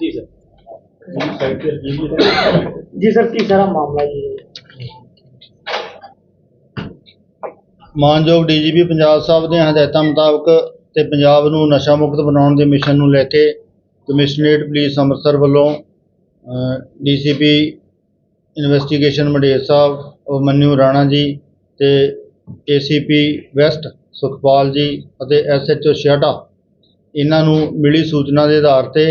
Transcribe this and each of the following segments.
ਜੀ ਸਰ ਜੀ ਸਰ, ਕੀ ਸਾਰਾ ਮਾਮਲਾ ਜੀ ਇਹ? ਮਾਨਯੋਗ ਡੀਜੀਪੀ ਪੰਜਾਬ ਸਾਹਿਬ ਦੇ ਹਦਾਇਤਾਂ ਮੁਤਾਬਕ ਤੇ ਪੰਜਾਬ ਨੂੰ ਨਸ਼ਾ ਮੁਕਤ ਬਣਾਉਣ ਦੇ ਮਿਸ਼ਨ ਨੂੰ ਲੈ ਕੇ ਕਮਿਸ਼ਨਰੇਟ ਪੁਲਿਸ ਅੰਮ੍ਰਿਤਸਰ ਵੱਲੋਂ ਡੀਸੀਪੀ ਇਨਵੈਸਟੀਗੇਸ਼ਨ ਮੰਡੇਰ ਸਾਹਿਬ ਮਨਿਊ ਰਾਣਾ ਜੀ ਤੇ ਏਸੀਪੀ ਵੈਸਟ ਸੁਖਪਾਲ ਜੀ ਅਤੇ ਐਸਐਚਓ ਛਿਆਟਾ ਇਹਨਾਂ ਨੂੰ ਮਿਲੀ ਸੂਚਨਾ ਦੇ ਆਧਾਰ ਤੇ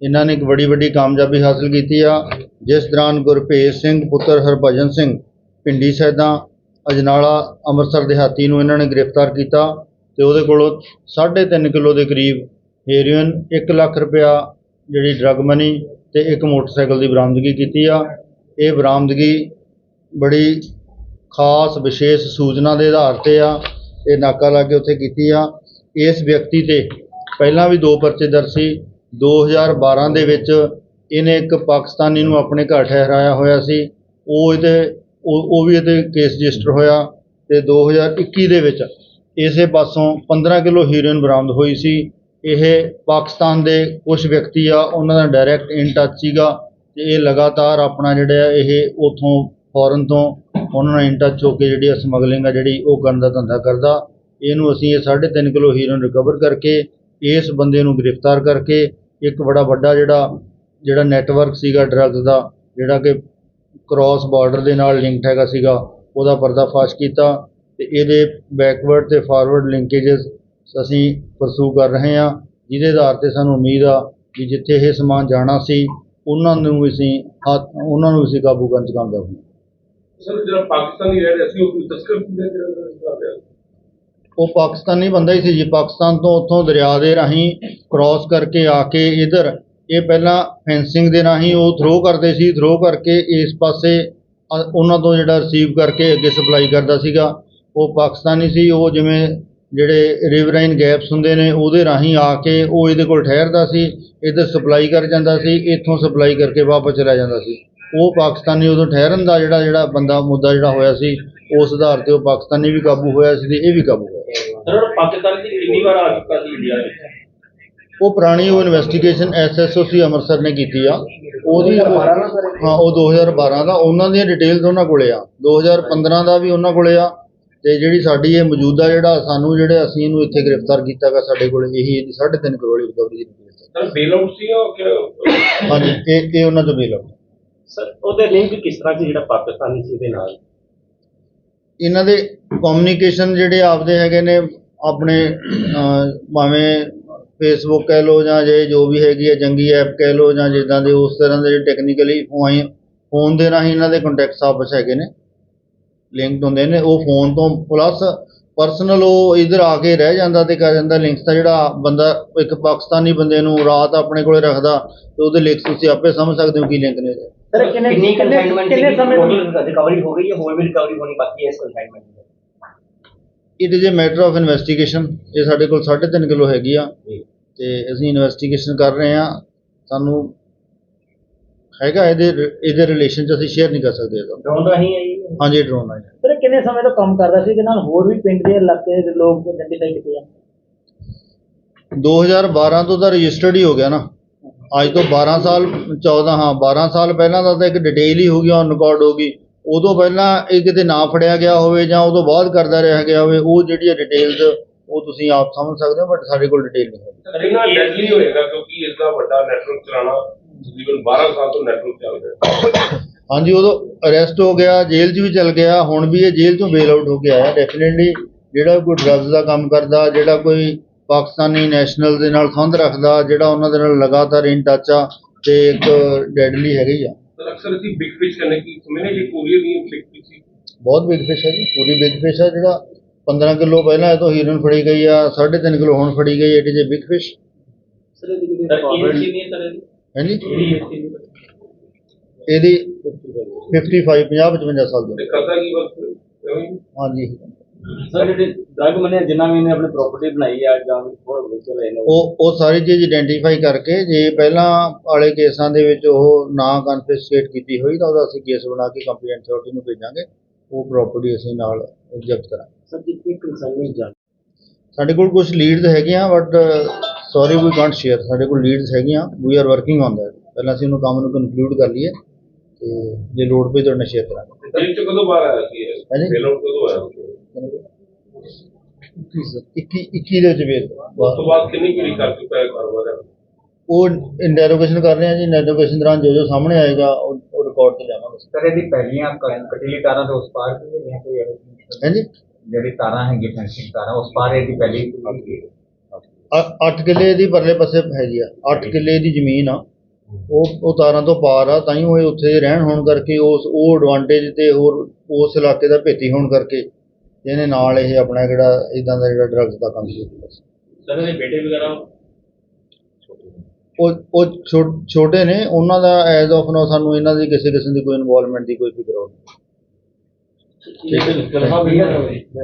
ਇਹਨਾਂ ਨੇ ਇੱਕ ਬੜੀ ਵੱਡੀ ਕਾਮਯਾਬੀ ਹਾਸਲ ਕੀਤੀ ਆ, ਜਿਸ ਦੌਰਾਨ ਗੁਰਭੇਜ ਸਿੰਘ, ਪੁੱਤਰ ਹਰਭਜਨ ਸਿੰਘ, ਪਿੰਡੀ ਸੈਦਾ, ਅਜਨਾਲਾ, ਅੰਮ੍ਰਿਤਸਰ ਦਿਹਾਤੀ ਨੂੰ ਇਹਨਾਂ ਨੇ ਗ੍ਰਿਫਤਾਰ ਕੀਤਾ ਅਤੇ ਉਹਦੇ ਕੋਲੋਂ 3.5 ਕਿਲੋ ਦੇ ਕਰੀਬ ਹੈਰੋਇਨ, ਇੱਕ ਲੱਖ ਰੁਪਇਆ ਜਿਹੜੀ ਡਰੱਗ ਮਨੀ ਅਤੇ ਇੱਕ ਮੋਟਰਸਾਈਕਲ ਦੀ ਬਰਾਮਦਗੀ ਕੀਤੀ ਆ। ਇਹ ਬਰਾਮਦਗੀ ਬੜੀ ਖਾਸ, ਵਿਸ਼ੇਸ਼ ਸੂਚਨਾ ਦੇ ਆਧਾਰ ਤੇ ਆ, ਇਹ ਨਾਕਾ ਲਾ ਕੇ ਉੱਥੇ ਕੀਤੀ ਆ। ਇਸ ਵਿਅਕਤੀ ਤੇ ਪਹਿਲਾਂ ਵੀ ਦੋ ਪਰਚੇ ਦਰਜ ਸੀ। 2012 ਦੇ ਵਿੱਚ ਇਹਨੇ ਇੱਕ ਪਾਕਿਸਤਾਨੀ ਨੂੰ ਆਪਣੇ ਘਰ ਠਹਿਰਾਇਆ ਹੋਇਆ ਸੀ। ਉਹ ਇਹਦੇ, ਉਹ ਉਹ ਵੀ ਇਹਦੇ ਕੇਸ ਰਜਿਸਟਰ ਹੋਇਆ ਅਤੇ ਦੋ ਹਜ਼ਾਰ ਇੱਕੀ ਦੇ ਵਿੱਚ ਇਸੇ ਪਾਸੋਂ 15 ਕਿਲੋ ਹੀਰੋਇਨ ਬਰਾਮਦ ਹੋਈ ਸੀ। ਇਹ ਪਾਕਿਸਤਾਨ ਦੇ ਕੁਛ ਵਿਅਕਤੀ ਆ, ਉਹਨਾਂ ਦਾ ਡਾਇਰੈਕਟ ਇਨ ਟੱਚ ਸੀਗਾ ਅਤੇ ਇਹ ਲਗਾਤਾਰ ਆਪਣਾ ਜਿਹੜਾ ਇਹ ਉੱਥੋਂ ਫੋਰਨ ਤੋਂ ਉਹਨਾਂ ਨਾਲ ਇਨ ਟੱਚ ਹੋ ਕੇ ਜਿਹੜੀ ਆ ਸਮਗਲਿੰਗ ਆ, ਜਿਹੜੀ ਉਹ ਕਰਨ ਦਾ ਧੰਦਾ ਕਰਦਾ। ਇਹਨੂੰ ਅਸੀਂ ਇਹ 3.5 ਕਿਲੋ ਹੀਰੋਇਨ ਰਿਕਵਰ ਕਰਕੇ ਇਸ ਬੰਦੇ ਨੂੰ ਗ੍ਰਿਫਤਾਰ ਕਰਕੇ ਇੱਕ ਬੜਾ ਵੱਡਾ ਜਿਹੜਾ ਜਿਹੜਾ ਨੈਟਵਰਕ ਸੀਗਾ ਡਰੱਗ ਦਾ, ਜਿਹੜਾ ਕਿ ਕ੍ਰਾਸ ਬਾਰਡਰ ਦੇ ਨਾਲ ਲਿੰਕਡ ਹੈਗਾ ਸੀਗਾ, ਉਹਦਾ ਪਰਦਾਫਾਸ਼ ਕੀਤਾ ਅਤੇ ਇਹਦੇ ਬੈਕਵਰਡ ਅਤੇ ਫਾਰਵਰਡ ਲਿੰਕੇजेस ਅਸੀਂ ਪਰਸੂ ਕਰ ਰਹੇ ਹਾਂ, ਜਿਹਦੇ ਆਧਾਰ ਤੇ ਸਾਨੂੰ ਉਮੀਦ ਆ ਕਿ ਜਿੱਥੇ ਇਹ ਸਮਾਨ ਜਾਣਾ ਸੀ, ਉਹਨਾਂ ਨੂੰ ਅਸੀਂ ਹੱਥ, ਉਹਨਾਂ ਨੂੰ ਅਸੀਂ ਕਾਬੂ ਕਰਨ 'ਚ ਕਾਮਯਾਬ ਹੋਏ ਸਰ, ਜਿਹੜਾ ਪਾਕਿਸਤਾਨੀ ਰਹਿ ਰਿਹਾ ਸੀ, ਉਹ ਕੋਈ ਤਸਕਰ ਸੀ ਜਿਹੜਾ ਉਹ ਪਾਕਿਸਤਾਨੀ ਬੰਦਾ ਹੀ ਸੀ ਜੀ। ਪਾਕਿਸਤਾਨ ਤੋਂ ਉੱਥੋਂ ਦਰਿਆ ਦੇ ਰਾਹੀਂ ਕ੍ਰਾਸ ਕਰਕੇ ਆ ਕੇ ਇਧਰ, ਇਹ ਪਹਿਲਾਂ ਫੈਂਸਿੰਗ ਦੇ ਰਾਹੀਂ ਉਹ ਥਰੋ ਕਰਦੇ ਸੀ। ਥਰੋ ਕਰਕੇ ਇਸ ਪਾਸੇ ਅ- ਉਹਨਾਂ ਤੋਂ ਜਿਹੜਾ ਰਿਸੀਵ ਕਰਕੇ ਅੱਗੇ ਸਪਲਾਈ ਕਰਦਾ ਸੀਗਾ। ਉਹ ਪਾਕਿਸਤਾਨੀ ਸੀ। ਉਹ ਜਿਵੇਂ ਜਿਹੜੇ ਰਿਵਰਾਈਨ ਗੈਪਸ ਹੁੰਦੇ ਨੇ, ਉਹਦੇ ਰਾਹੀਂ ਆ ਕੇ ਉਹ ਇਹਦੇ ਕੋਲ ਠਹਿਰਦਾ ਸੀ। ਇੱਧਰ ਸਪਲਾਈ ਕਰ ਜਾਂਦਾ ਸੀ। ਇੱਥੋਂ ਸਪਲਾਈ ਕਰਕੇ ਵਾਪਸ ਚਲਾ ਜਾਂਦਾ ਸੀ। ਉਹ ਪਾਕਿਸਤਾਨੀ ਉਦੋਂ ਠਹਿਰਨ ਦਾ ਜਿਹੜਾ ਜਿਹੜਾ ਬੰਦਾ, ਮੁੱਦਾ ਜਿਹੜਾ ਹੋਇਆ ਸੀ, ਉਸ ਆਧਾਰ ਤੇ ਉਹ ਪਾਕਿਸਤਾਨੀ ਵੀ ਕਾਬੂ ਹੋਇਆ ਸੀ ਤੇ ਇਹ ਵੀ ਕਾਬੂ ਹੋਇਆ। ਸਰ ਪਾਕਿਸਤਾਨ ਦੀ ਕਿੰਨੀ ਵਾਰ ਆ ਚੁੱਕਾ ਸੀ ਇੰਡੀਆ ਵਿੱਚ? ਉਹ ਪੁਰਾਣੀ ਉਹ ਇਨਵੈਸਟੀਗੇਸ਼ਨ ਐਸਐਸਓਸੀ ਅੰਮ੍ਰਿਤਸਰ ਨੇ ਕੀਤੀ ਆ। ਉਹਦੀ ਹਾਂ ਉਹ 2012 ਦਾ। ਉਹਨਾਂ ਦੀਆਂ ਡਿਟੇਲਸ ਉਹਨਾਂ ਕੋਲੇ ਆ। 2015 ਦਾ ਵੀ ਉਹਨਾਂ ਕੋਲੇ ਆ। ਤੇ ਜਿਹੜੀ ਸਾਡੀ ਇਹ ਮੌਜੂਦਾ ਜਿਹੜਾ ਸਾਨੂੰ ਜਿਹੜੇ ਅਸੀਂ ਇਹਨੂੰ ਇੱਥੇ ਗ੍ਰਿਫਤਾਰ ਕੀਤਾਗਾ ਸਾਡੇ ਕੋਲੇ ਇਹੀ ਇਹਦੀ 3.5 ਕਰੋੜ ਦੀ ਰਿਕਵਰੀ ਦੀ ਸਰ ਬੇਲ ਆਊਟ ਸੀ ਉਹ ਕਿ ਹਾਂਜੀ ਇਹ ਇਹ ਉਹਨਾਂ ਤੋਂ ਬਿਲ ਆਊਟ ਸਰ ਉਹਦੇ ਲਿੰਕ ਕਿਸ ਤਰ੍ਹਾਂ ਸੀ ਜਿਹੜਾ ਪਾਕਿਸਤਾਨੀ ਸੀ ਦੇ ਨਾਲ? ਇਹਨਾਂ ਦੇ ਕਮਿਊਨੀਕੇਸ਼ਨ ਜਿਹੜੇ ਆਪਦੇ ਹੈਗੇ ਨੇ, ਆਪਣੇ ਭਾਵੇਂ ਫੇਸਬੁੱਕ ਕਹਿ ਲਓ ਜਾਂ ਜੇ ਜੋ ਵੀ ਹੈਗੀ ਹੈ, ਜੰਗੀ ਐਪ ਕਹਿ ਲਓ ਜਾਂ ਜਿੱਦਾਂ ਦੇ ਉਸ ਤਰ੍ਹਾਂ ਦੇ ਟੈਕਨੀਕਲੀ ਫੋਨ ਦੇ ਰਾਹੀਂ ਇਹਨਾਂ ਦੇ ਕੰਟੈਕਟਸ ਆਪਸ ਹੈਗੇ ਨੇ ਲਿੰਕਡ ਹੁੰਦੇ ਨੇ। ਉਹ ਫੋਨ ਤੋਂ ਪਲੱਸ ਪਰਸਨਲ ਉਹ ਇਧਰ ਆ ਕੇ ਰਹਿ ਜਾਂਦਾ ਤੇ ਕਰ ਜਾਂਦਾ ਲਿੰਕਸ ਦਾ ਜਿਹੜਾ ਬੰਦਾ, ਇੱਕ ਪਾਕਿਸਤਾਨੀ ਬੰਦੇ ਨੂੰ ਰਾਤ ਆਪਣੇ ਕੋਲੇ ਰੱਖਦਾ ਤੇ ਉਹਦੇ ਲਿੰਕਸ ਤੁਸੀਂ ਆਪੇ ਸਮਝ ਸਕਦੇ ਹੋ ਕੀ ਲਿੰਕ ਨੇ ਸਰ ਕਿੰਨੇ ਕਿੰਨੀ ਕਿੰਨੇ ਸਮੇਂ ਤੋਂ ਰਿਕਵਰੀ ਹੋ ਗਈ ਹੈ? ਹੋਰ ਵੀ ਰਿਕਵਰੀ ਹੋਣੀ ਬਾਕੀ ਹੈ ਇਸ consignment the? It is a matter of investigation ਇਹ ਸਾਡੇ ਕੋਲ 3.5 ਕਿਲੋ ਹੈਗੀ ਆ। ਤੇ ਅਸੀਂ ਇਨਵੈਸਟੀਗੇਸ਼ਨ ਕਰ ਰਹੇ ਆ ਸਾਨੂੰ ਹੈਗਾ ਇਹਦੇ ਇਹਦੇ ਰਿਲੇਸ਼ਨ ਚ ਅਸੀਂ ਸ਼ੇਅਰ ਨਹੀਂ ਕਰ ਸਕਦੇ ਇਹਦਾ। ਡਰੋਨ ਰਾਹੀਂ ਆਈ ਹੈ ਹਾਂਜੀ ਡਰੋਨ ਆ ਸਰ ਕਿੰਨੇ ਸਮੇਂ ਤੋਂ ਕੰਮ ਕਰਦਾ ਸੀ? ਕਿ ਨਾਲ ਹੋਰ ਵੀ ਪਿੰਡ ਦੇ ਇਲਾਕੇ ਦੇ ਲੋਕ ਆਇਡੈਂਟੀਫਾਈ ਕੀਤੇ ਆ। 2012 ਤੋਂ ਤਾਂ ਰਜਿਸਟਰਡ ਹੀ ਹੋ ਗਿਆ ਨਾ। ਅੱਜ ਤੋਂ 12 ਸਾਲ 14 ਹਾਂ 12 ਸਾਲ ਪਹਿਲਾਂ ਦਾ ਤਾਂ ਇੱਕ ਡਿਟੇਲ ਹੀ ਹੋ ਗਈ ਔਨ ਰਿਕਾਰਡ ਹੋ ਗਈ। ਉਦੋਂ ਪਹਿਲਾਂ ਇਹ ਕਿਤੇ ਨਾ ਫੜਿਆ ਗਿਆ ਹੋਵੇ ਜਾਂ ਉਦੋਂ ਬਾਅਦ ਕਰਦਾ ਰਿਹਾ ਗਿਆ ਹੋਵੇ ਉਹ ਜਿਹੜੀ ਡਿਟੇਲਸ ਉਹ ਤੁਸੀਂ ਆਪ ਸਮਝ ਸਕਦੇ ਹੋ ਬਟ ਸਾਡੇ ਕੋਲ ਡਿਟੇਲ ਨਹੀਂ ਹੈ। ਇਹਨਾਂ ਡੈਡਲੀ ਹੋਏਗਾ ਕਿਉਂਕਿ ਇਸ ਦਾ ਵੱਡਾ ਨੈਟਵਰਕ ਚਲਾਉਣਾ ਤਕਰੀਬਨ 12 ਸਾਲ ਤੋਂ ਨੈਟਵਰਕ ਚੱਲ ਰਿਹਾ। ਹਾਂਜੀ ਉਦੋਂ ਅਰੈਸਟ ਹੋ ਗਿਆ ਜੇਲ੍ਹ 'ਚ ਵੀ ਚਲ ਗਿਆ ਹੁਣ ਵੀ ਇਹ ਜੇਲ੍ਹ ਤੋਂ ਬੇਲ ਆਊਟ ਹੋ ਕੇ ਆਇਆ ਡੈਫੀਨਿਟਲੀ ਜਿਹੜਾ ਕੋਈ ਡਰੱਗਸ ਦਾ ਕੰਮ ਕਰਦਾ ਜਿਹੜਾ ਕੋਈ ਪਾਕਿਸਤਾਨੀ ਨੈਸ਼ਨਲ ਦੇ ਨਾਲ ਸੰਬੰਧ ਰੱਖਦਾ ਜਿਹੜਾ ਉਹਨਾਂ ਦੇ ਨਾਲ ਲਗਾਤਾਰ ਇਨ ਟੱਚ ਆ ਤੇ ਇੱਕ ਡੈਡਲੀ ਹੈਗੀ ਆ। ਸਰ ਅਕਸਰ ਅਸੀਂ ਬਿਗ ਫਿਸ਼ ਕਰਨੇ ਕੀ ਸਮਝਨੇ ਕਿ ਕੋਰੀਅਰ ਦੀ ਬਿਗ ਫਿਸ਼ ਬਹੁਤ ਬਿਗ ਫਿਸ਼ ਹੈ ਜੀ ਪੂਰੀ ਬਿਗ ਫਿਸ਼ ਹੈ ਜਿਹੜਾ 15 ਕਿਲੋ ਪਹਿਲਾਂ ਇਹ ਤੋਂ ਹੀਰਨ ਫੜੀ ਗਈ ਆ 3.5 ਕਿਲੋ ਹੁਣ ਫੜੀ ਗਈ it is a big fish sir ਕੀ ਨਹੀਂ ਸਰ ਹਾਂਜੀ? ਇਹਦੀ ਇਹਦੀ 55 50 55 ਸਾਲ ਦੀ। ਕਰਦਾ ਕੀ ਵਕਤ? ਹਾਂਜੀ। ਸਰ ਜਿਹੜੇ ਡਰਗ ਮਨੇ ਜਿਨ੍ਹਾਂ ਵੀ ਨੇ ਆਪਣੀ ਪ੍ਰਾਪਰਟੀ ਬਣਾਈ ਆ ਜਾਂ ਹੋਰ ਵੇਚ ਰਹੇ ਨੇ ਉਹ ਉਹ ਸਾਰੀ ਚੀਜ਼ ਆਇਡੈਂਟੀਫਾਈ ਕਰਕੇ ਜੇ ਪਹਿਲਾਂ ਵਾਲੇ ਕੇਸਾਂ ਦੇ ਵਿੱਚ ਉਹ ਨਾ ਕਨਫਿਸਕੇਟ ਕੀਤੀ ਹੋਈ ਤਾਂ ਉਹਦਾ ਅਸੀਂ ਕੇਸ ਬਣਾ ਕੇ ਕੰਪਲੀਟ ਅਥਾਰਟੀ ਨੂੰ ਭੇਜਾਂਗੇ। ਉਹ ਪ੍ਰਾਪਰਟੀ ਅਸੀਂ ਨਾਲ ਜ਼ਬਤ ਕਰਾਂਗੇ। ਸਰ ਜਿੱਥੇ ਕੰਸਰਨਿੰਗ ਜਾਣ ਸਾਡੇ ਕੋਲ ਕੁਝ ਲੀਡਸ ਹੈਗੇ ਆ but sorry we can't share ਸਾਡੇ ਕੋਲ ਲੀਡਸ ਹੈਗੀਆਂ we are working on that ਪਹਿਲਾਂ ਅਸੀਂ ਉਹਨੂੰ ਕੰਮ ਨੂੰ ਕਨਕਲੂਡ ਕਰ ਲਈਏ ਤੇ ਜੇ ਲੋਡ ਪਈ ਤੁਹਾਡੇ ਨਾਲ ਸ਼ੇਅਰ ਕਰਾਂਗੇ। ਚ ਕਦੋਂ ਬਾਹਰ ਆਇਆ ਸੀ ਇਹ? ਹਾਂਜੀ। ਬੇਲ ਆਊਟ ਕਦੋਂ ਆਇਆ ਉਸ 21 21 ਦੇ ਵਿੱਚ ਵੇਚ ਤੋਂ ਬਾਅਦ ਕਿੰਨੀ ਕੁ ਕਰ ਚੁੱਕਾ ਹੈ ਕਾਰੋਬਾਰ? ਹੈ ਉਹ ਇੰਟਰੋਗੇਸ਼ਨ ਕਰ ਰਹੇ ਆ ਜੀ। ਇੰਟਰੋਗੇਸ਼ਨ ਦੌਰਾਨ ਜੋ ਜੋ ਸਾਹਮਣੇ ਆਏਗਾ ਉਹ ਉਹ ਰਿਕਾਰਡ ਤੇ ਜਾਵਾਂਗੇ। ਸਰ ਇਹਦੀ ਪਹਿਲੀਆਂ ਕ- ਕਟੀਲੀ ਤਾਰਾਂ ਤੋਂ ਉਸ ਪਾਰ ਕੀ ਹੈ ਜਾਂ ਕੋਈ ਇਹੋ ਜਿਹੀ ਹਾਂਜੀ? ਜਿਹੜੀ ਤਾਰਾਂ ਹੈਗੀ ਫੈਂਸਿੰਗ ਤਾਰਾਂ ਉਸ ਪਾਰ ਇਹਦੀ ਪਹਿਲੀ ਅ- ਅੱਠ ਕਿੱਲੇ ਦੀ ਪਰਲੇ ਪਾਸੇ ਹੈਗੀ ਆ। 8 ਕਿੱਲੇ ਦੀ ਜ਼ਮੀਨ ਆ। ਉਹ ਉਹ ਤਾਰਾਂ ਤੋਂ ਪਾਰ ਆ ਤਾਂ ਹੀ ਉਹ ਇਹ ਉੱਥੇ ਰਹਿਣ ਹੋਣ ਕਰਕੇ ਉਸ ਉਹ ਐਡਵਾਂਟੇਜ ਤੇ ਹੋਰ ਉਸ ਇਲਾਕੇ ਦਾ ਭੇਤੀ ਹੋਣ ਕਰਕੇ ਇਹਨੇ ਨਾਲ ਇਹ ਆਪਣਾ ਜਿਹੜਾ ਇਦਾਂ ਦਾ ਜਿਹੜਾ ਡਰੱਗਸ ਦਾ ਕੰਮ ਕੀਤਾ ਸੀ। ਸਰ ਇਹਦੇ ਬੇਟੇ ਵਗੈਰਾ? ਉਹ ਉਹ ਛੋਟੇ ਨੇ ਉਹਨਾਂ ਦਾ ਐਜ਼ ਆਫ ਨਾਓ ਸਾਨੂੰ ਇਹਨਾਂ ਦੀ ਕਿਸੇ ਕਿਸਮ ਦੀ ਕੋਈ ਇਨਵੋਲਵਮੈਂਟ ਦੀ ਕੋਈ ਫਿਕਰ ਨਹੀਂ ਠੀਕ ਹੈ।